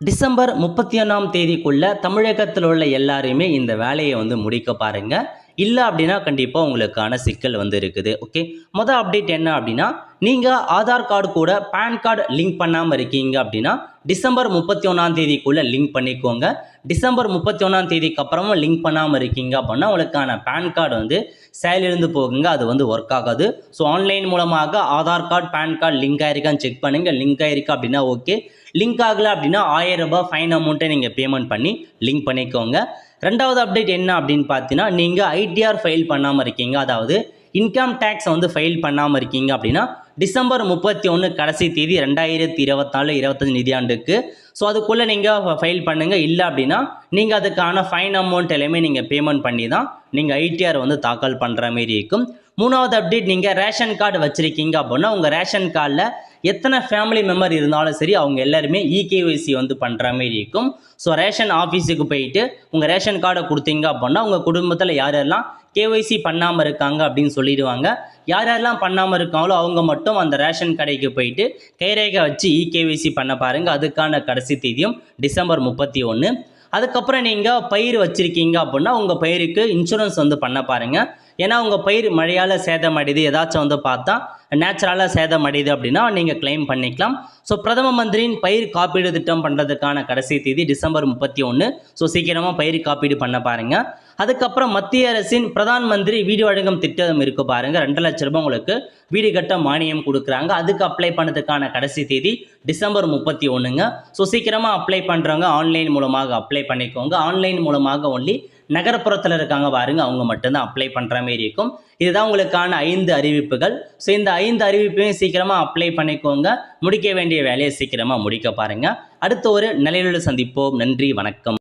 December முப்பத்தி ஒன்றாம் தேதிக்குள்ளே தமிழகத்தில் உள்ள எல்லாரையுமே இந்த வேலையை வந்து முடிக்க பாருங்கள் இல்லை அப்படின்னா கண்டிப்பாக உங்களுக்கான சிக்கல் வந்து இருக்குது ஓகே மொதல் அப்டேட் என்ன அப்படின்னா நீங்கள் ஆதார் கார்டு கூட பேன் கார்டு லிங்க் பண்ணாமல் இருக்கீங்க அப்படின்னா டிசம்பர் முப்பத்தி ஒன்றாம் தேதிக்குள்ளே லிங்க் பண்ணிக்கோங்க. டிசம்பர் முப்பத்தி ஒன்றாம் தேதிக்கு அப்புறமும் லிங்க் பண்ணாமல் இருக்கீங்க அப்படின்னா உங்களுக்கான பேன் கார்டு வந்து செயலிழந்து போகுங்க அது வந்து ஒர்க் ஆகாது. ஸோ ஆன்லைன் மூலமாக Aadhaar card PAN card link ஆயிருக்கான்னு check பண்ணுங்கள் லிங்க் ஆயிருக்கா அப்படின்னா ஓகே லிங்க் ஆகலை அப்படின்னா ஆயிரம் ரூபாய் ஃபைன் அமௌண்ட்டை நீங்கள் பேமெண்ட் பண்ணி லிங்க் பண்ணிக்கோங்க. ரெண்டாவது அப்டேட் என்ன அப்படின்னு பார்த்தீங்கன்னா நீங்கள் ஐடிஆர் ஃபைல் பண்ணாமல் இருக்கீங்க. அதாவது இன்கம் டேக்ஸ் வந்து ஃபைல் பண்ணாமல் இருக்கீங்க அப்படின்னா டிசம்பர் முப்பத்தி ஒன்று கடைசி தேதி ரெண்டாயிரத்தி இருபத்தாலு இருபத்தஞ்சு நிதியாண்டுக்கு. ஸோ அதுக்குள்ளே நீங்கள் ஃபைல் பண்ணுங்கள் இல்லை அப்படின்னா நீங்கள் அதுக்கான ஃபைன் அமௌண்ட் எல்லாமே நீங்கள் பேமெண்ட் பண்ணி தான் நீங்கள் ஐடிஆர் வந்து தாக்கல் பண்ணுற மாரி இருக்கும். மூணாவது அப்டேட் நீங்கள் ரேஷன் கார்டு வச்சுருக்கீங்க அப்படின்னா உங்கள் ரேஷன் கார்டில் எத்தனை ஃபேமிலி மெம்பர் இருந்தாலும் சரி அவங்க எல்லாருமே இகேஒய்சி வந்து பண்ணுற மாதிரி இருக்கும். ஸோ ரேஷன் ஆஃபீஸுக்கு போயிட்டு உங்கள் ரேஷன் கார்டை கொடுத்தீங்க அப்படின்னா உங்கள் குடும்பத்தில் யார் யாரெல்லாம் கேஒய்சி பண்ணாமல் இருக்காங்க அப்படின்னு சொல்லிடுவாங்க. யார் யாரெல்லாம் பண்ணாமல் இருக்காங்களோ அவங்க மட்டும் அந்த ரேஷன் கடைக்கு போயிட்டு கைரேகை வச்சு இகேஒய்சி பண்ண பாருங்கள் அதுக்கான கடைசி தேதியும் டிசம்பர் முப்பத்தி ஒன்று அதுக்கப்புறம் நீங்கள் பயிர் வச்சுருக்கீங்க அப்படின்னா உங்கள் பயிருக்கு இன்சூரன்ஸ் வந்து பண்ண பாருங்கள் ஏன்னா உங்கள் பயிர் மழையால் சேதமடையுது. ஏதாச்சும் வந்து பார்த்தா நேச்சுரலாக சேதமடையுது அப்படின்னா நீங்கள் கிளைம் பண்ணிக்கலாம். ஸோ பிரதம மந்திரியின் பயிர் காப்பீடு திட்டம் பண்ணுறதுக்கான கடைசி தேதி டிசம்பர் முப்பத்தி ஒன்று ஸோ சீக்கிரமாக பயிர் காப்பீடு பண்ண பாருங்கள் அதுக்கப்புறம் மத்திய அரசின் பிரதான் மந்திரி வீடு வழங்கும் திட்டம் இருக்கு பாருங்க. ரெண்டு லட்ச ரூபாய் உங்களுக்கு வீடு கட்ட மானியம் கொடுக்குறாங்க. அதுக்கு அப்ளை பண்ணதுக்கான கடைசி தேதி டிசம்பர் முப்பத்தி ஒன்றுங்க ஸோ சீக்கிரமாக அப்ளை பண்ணுறவங்க ஆன்லைன் மூலமாக அப்ளை பண்ணிக்கோங்க. ஆன்லைன் மூலமாக ஒன்லி நகரப்புறத்தில் இருக்காங்க பாருங்க. அவங்க மட்டும்தான் அப்ளை பண்ணுற மாதிரி இருக்கும். இதுதான் உங்களுக்கான ஐந்து அறிவிப்புகள். ஸோ இந்த ஐந்து அறிவிப்பையும் சீக்கிரமாக அப்ளை பண்ணிக்கோங்க. முடிக்க வேண்டிய வேலையை சீக்கிரமாக முடிக்க பாருங்க. அடுத்த ஒரு நிலையில சந்திப்போம். நன்றி வணக்கம்.